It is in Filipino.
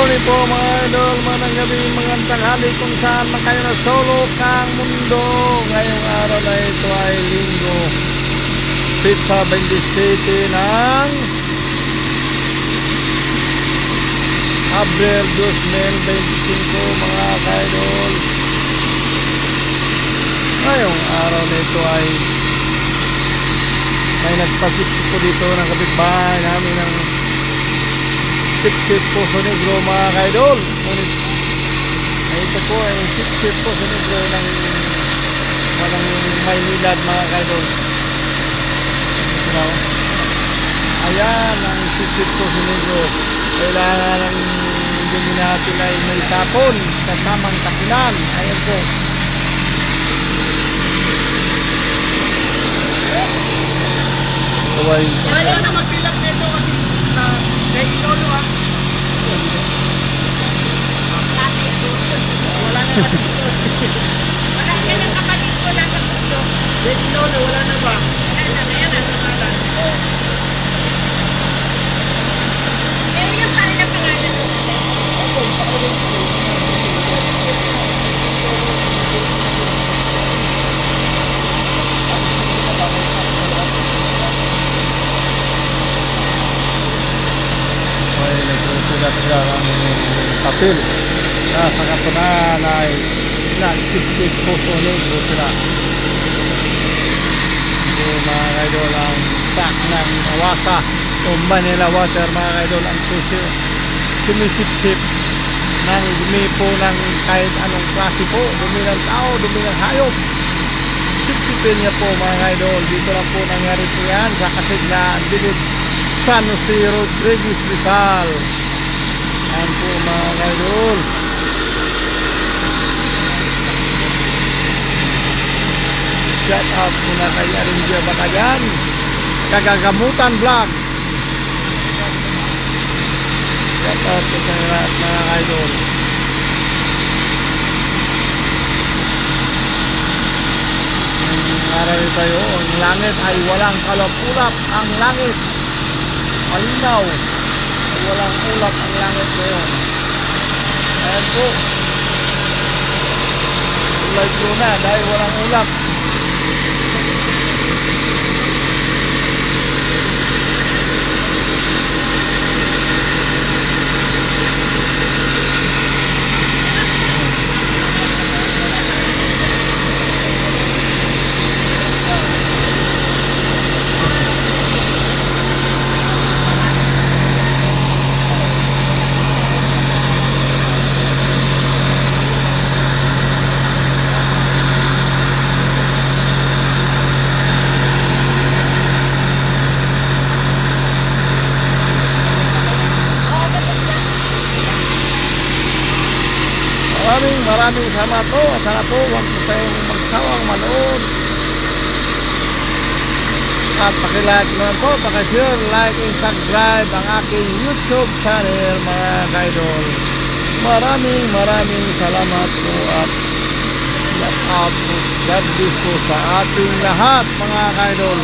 morning po mga idol, mga gabi, mga tanghali kung saan man kayo na solo kang mundo. Ngayong araw na ito ay linggo. Pizza 27 ng Abril 2025 mga idol. Ngayong araw na ito ay may nagpasipsip po dito ng kapitbahay namin ng sip-sip po sa negro mga kaidol. Ngunit ito po ay sip-sip po sa negro ng walang Maynilad mga kaidol. You know? Ayan ang sip-sip po sa negro. Kailangan ang hindi natin ay may tapon sa tamang takilan. Ayan po. Kaway. Ayaw na magbilang nito kasi kay Lolo ah. Wala na kasi Wala yan ang kapatid ko na sa puso. Kay Lolo, wala na ba? Ayan na, ayan na, nagsusulat-sulat ang papel na sa katunayan ay nagsipsip po sa negro sila. So mga kaidol ang stock ng Awasa o Manila Water mga kaidol ang susi sumisipsip ng dumi po ng kahit anong klase po, dumi ng tao, dumi ng hayop. Sipsipin niya po mga kaidol. Dito lang po nangyari po yan sa Kasiglaan, Dilip, San Jose Rodriguez Rizal. Yan po mga kaidol. Shout out po na kay Arindia Batagan. Kagagamutan Vlog. Shout out po sa lahat mga kaidol. Aral tayo, ang langit ay walang kalap-ulap. Ang langit, malinaw. Walang ulap ang langit ngayon. Ayan po. Ko na dahil walang ulap. Maraming maraming salamat po. Sana po huwag po tayong magsawang manood. At pakilike naman po, pakishare, like, and subscribe ang aking YouTube channel mga kaidol. Maraming maraming salamat po at po, God bless po sa ating lahat mga kaidol.